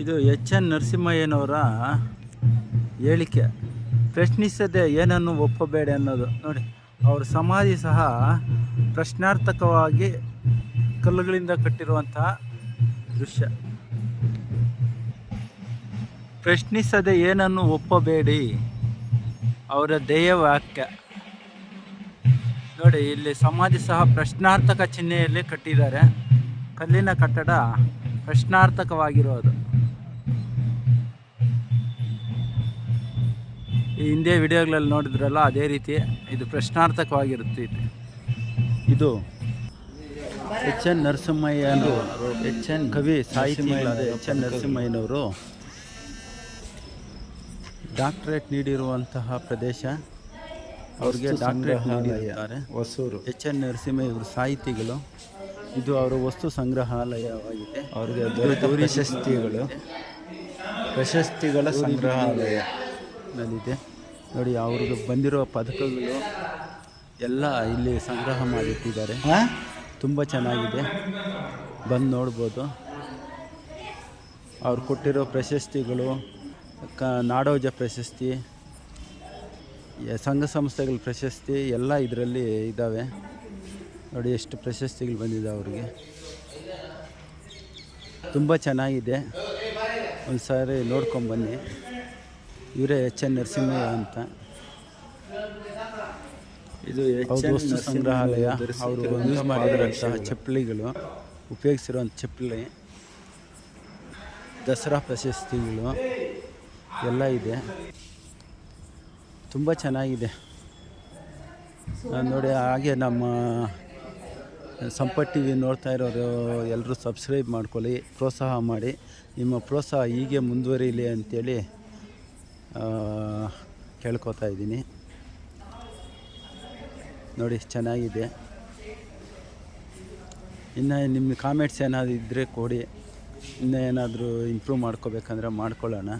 ಇದು H N ನರಸಿಂಹಯ್ಯನವರ ಹೇಳಿಕೆ. ಪ್ರಶ್ನಿಸದೆ ಏನನ್ನು ಒಪ್ಪಬೇಡಿ ಅನ್ನೋದು. ನೋಡಿ, ಅವ್ರ ಸಮಾಧಿ ಸಹ ಪ್ರಶ್ನಾರ್ಥಕವಾಗಿ ಕಲ್ಲುಗಳಿಂದ ಕಟ್ಟಿರುವಂತಹ ದೃಶ್ಯ. ಪ್ರಶ್ನಿಸದೆ ಏನನ್ನು ಒಪ್ಪಬೇಡಿ? ಅವರ ಧ್ಯೇಯ ವಾಕ್ಯ ನೋಡಿ, ಇಲ್ಲಿ ಸಮಾಧಿ ಸಹ ಪ್ರಶ್ನಾರ್ಥಕ ಚಿಹ್ನೆಯಲ್ಲಿ ಕಟ್ಟಿದ್ದಾರೆ. ಕಲ್ಲಿನ ಕಟ್ಟಡ ಪ್ರಶ್ನಾರ್ಥಕವಾಗಿರೋದು. ಈ ಹಿಂದೆ ವಿಡಿಯೋಗಳಲ್ಲಿ ನೋಡಿದ್ರಲ್ಲ ಅದೇ ರೀತಿ ಇದು ಪ್ರಶ್ನಾರ್ಥಕವಾಗಿರುತ್ತೆ ಇದು. ಇದು ಎಚ್ ಎನ್ ನರಸಿಂಹಯ್ಯನವರು ಎಚ್ ಎನ್ ಕವಿ ಸಾಹಿತಿಗಳಾದ ಎಚ್ ಎನ್ ನರಸಿಂಹಯ್ಯನವರು ಡಾಕ್ಟರೇಟ್ ನೀಡಿರುವಂತಹ ಪ್ರದೇಶ. ಅವ್ರಿಗೆ ಡಾಕ್ಟರೇಟ್ ನೀಡಿದ್ದಾರೆ ಹೊಸೂರು. ಎಚ್ ಎನ್ ನರಸಿಂಹಯ್ಯ ಇವರು ಸಾಹಿತಿಗಳು. ಇದು ಅವರ ವಸ್ತು ಸಂಗ್ರಹಾಲಯವಾಗಿದೆ. ಅವ್ರಿಗೆ ಪ್ರಶಸ್ತಿಗಳು. ಪ್ರಶಸ್ತಿಗಳ ಸಂಗ್ರಹಾಲಯ. ನಲ್ಲಿದೆ. ನೋಡಿ ಅವ್ರಿಗೆ ಬಂದಿರೋ ಪದಕಗಳು ಎಲ್ಲ ಇಲ್ಲಿ ಸಂಗ್ರಹ ಮಾಡಿಟ್ಟಿದ್ದಾರೆ. ತುಂಬ ಚೆನ್ನಾಗಿದೆ. ಬಂದು ನೋಡ್ಬೋದು. ಅವ್ರು ಕೊಟ್ಟಿರೋ ಪ್ರಶಸ್ತಿಗಳು ಕ ನಾಡೋಜ ಪ್ರಶಸ್ತಿ ಸಂಘ ಸಂಸ್ಥೆಗಳ ಪ್ರಶಸ್ತಿ ಎಲ್ಲ ಇದರಲ್ಲಿ ಇದ್ದಾವೆ. ನೋಡಿ ಎಷ್ಟು ಪ್ರಶಸ್ತಿಗಳು ಬಂದಿದೆ ಅವ್ರಿಗೆ. ತುಂಬ ಚೆನ್ನಾಗಿದೆ. ಒಂದು ಸಾರಿ ನೋಡ್ಕೊಂಬನ್ನಿ ಇವರೇ ಎಚ್ ಎನ್ ನರಸಿಂಹಯ್ಯ ಅಂತ. ಇದು ಎಚ್ ಎನ್ ವಸ್ತು ಸಂಗ್ರಹಾಲಯ. ಅವರು ಯೂಸ್ ಮಾಡಿರೋಂತಹ ಚಪ್ಪಲಿಗಳು ಉಪಯೋಗಿಸಿರುವಂಥ ಚಪ್ಪಲಿ ದಸರಾ ಪ್ರಶಸ್ತಿಗಳು ಎಲ್ಲ ಇದೆ. ತುಂಬ ಚೆನ್ನಾಗಿದೆ. ನಾನ್ ನೋಡಿ ಹಾಗೆ ನಮ್ಮ ಸಂಪತ್ ಟಿ ವಿ ನೋಡ್ತಾ ಇರೋರು ಎಲ್ಲರೂ ಸಬ್ಸ್ಕ್ರೈಬ್ ಮಾಡ್ಕೊಳ್ಳಿ ಪ್ರೋತ್ಸಾಹ ಮಾಡಿ. ನಿಮ್ಮ ಪ್ರೋತ್ಸಾಹ ಹೀಗೆ ಮುಂದುವರಿಯಲಿ ಅಂಥೇಳಿ ಕೇಳ್ಕೊತಾ ಇದ್ದೀನಿ. ನೋಡಿ, ಚೆನ್ನಾಗಿದೆ. ಇನ್ನು ನಿಮ್ಮ ಕಾಮೆಂಟ್ಸ್ ಏನಾದರೂ ಇದ್ದರೆ ಕೊಡಿ. ಇನ್ನೂ ಏನಾದರೂ ಇಂಪ್ರೂವ್ ಮಾಡ್ಕೋಬೇಕಂದ್ರೆ ಮಾಡ್ಕೊಳ್ಳೋಣ.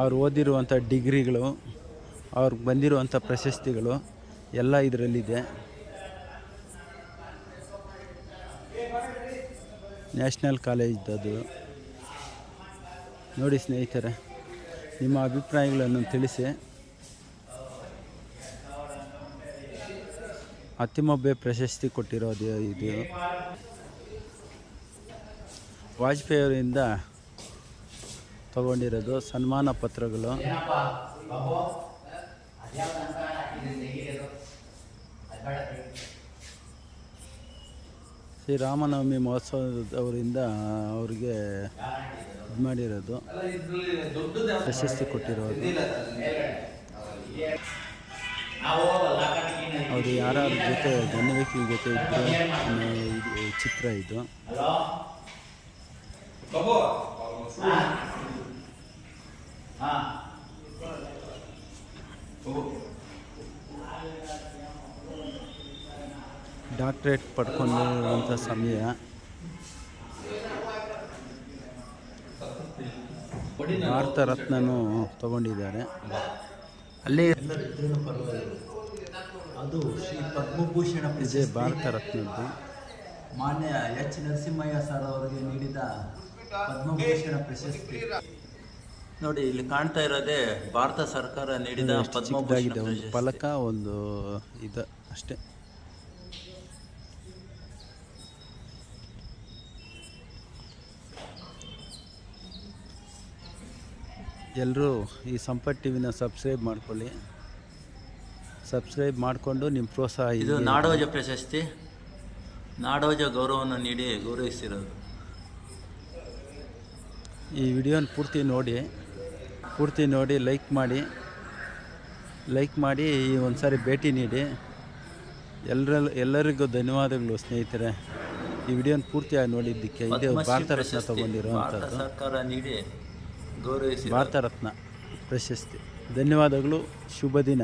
ಅವ್ರು ಓದಿರುವಂಥ ಡಿಗ್ರಿಗಳು ಅವ್ರಿಗೆ ಬಂದಿರುವಂಥ ಪ್ರಶಸ್ತಿಗಳು ಎಲ್ಲ ಇದರಲ್ಲಿದೆ. ನ್ಯಾಷನಲ್ ಕಾಲೇಜ್ದದು ನೋಡಿ ಸ್ನೇಹಿತರೆ, ನಿಮ್ಮ ಅಭಿಪ್ರಾಯಗಳನ್ನು ತಿಳಿಸಿ. ಅತಿಮೊಬ್ಬೆ ಪ್ರಶಸ್ತಿ ಕೊಟ್ಟಿರೋದು ಇದು. ವಾಜಪೇಯಿ ಅವರಿಂದ ತಗೊಂಡಿರೋದು ಸನ್ಮಾನ ಪತ್ರಗಳು. ಶ್ರೀ ರಾಮನವಮಿ ಮಹೋತ್ಸವದವರಿಂದ ಅವರಿಗೆ ಇದು ಮಾಡಿರೋದು. ಪ್ರಶಸ್ತಿ ಕೊಟ್ಟಿರೋದು. ಅವರು ಯಾರ ಜೊತೆ ಗಣ್ಯವ್ಯಕ್ತಿ ಜೊತೆ ಇದ್ದರು ಚಿತ್ರ ಇದು. ಡಾಕ್ಟ್ರೇಟ್ ಪಡ್ಕೊಂಡಿರುವಂಥ ಸಮಯ. ಭಾರತ ರತ್ನನೂ ತಗೊಂಡಿದ್ದಾರೆ. ಅಲ್ಲಿ ಅದು ಶ್ರೀ ಪದ್ಮಭೂಷಣ ಪ್ರಜೆ ಭಾರತ ರತ್ನದ್ದು ಮಾನ್ಯ ಎಚ್ ನರಸಿಂಹಯ್ಯ ಸರ್ ಅವರಿಗೆ ನೀಡಿದ ಪದ್ಮಭೂಷಣ ಪ್ರಶಸ್ತಿ. ನೋಡಿ ಇಲ್ಲಿ ಕಾಣ್ತಾ ಇರೋದೇ ಭಾರತ ಸರ್ಕಾರ ನೀಡಿದ ಪದ್ಮಭೂಷಣ. ಫಲಕ ಒಂದು ಇದು ಅಷ್ಟೇ. ಎಲ್ಲರೂ ಈ ಸಂಪತ್ ಟಿವಿನ ಸಬ್ಸ್ಕ್ರೈಬ್ ಮಾಡ್ಕೊಳ್ಳಿ. ಸಬ್ಸ್ಕ್ರೈಬ್ ಮಾಡಿಕೊಂಡು ನಿಮ್ಮ ಪ್ರೋತ್ಸಾಹ ಇದು ನಾಡೋಜ ಪ್ರಶಸ್ತಿ. ನಾಡೋಜ ಗೌರವವನ್ನು ನೀಡಿ ಗೌರವಿಸಿರೋದು. ಈ ವಿಡಿಯೋನ ಪೂರ್ತಿ ನೋಡಿ ಪೂರ್ತಿ ನೋಡಿ ಲೈಕ್ ಮಾಡಿ ಲೈಕ್ ಮಾಡಿ ಈ ಒಂದು ಸಾರಿ ಭೇಟಿ ನೀಡಿ. ಎಲ್ಲರ ಎಲ್ಲರಿಗೂ ಧನ್ಯವಾದಗಳು ಸ್ನೇಹಿತರೆ. ಈ ವಿಡಿಯೋನ ಪೂರ್ತಿಯಾಗಿ ನೋಡಿದ್ದಕ್ಕೆ ಇದು ಭಾರತ ರತ್ನ ತಗೊಂಡಿರೋ ಸರ್ಕಾರ ನೀಡಿ. ಗೌರವಿಸಿ ಭಾರತ ರತ್ನ ಪ್ರಶಸ್ತಿ. ಧನ್ಯವಾದಗಳು. ಶುಭ ದಿನ.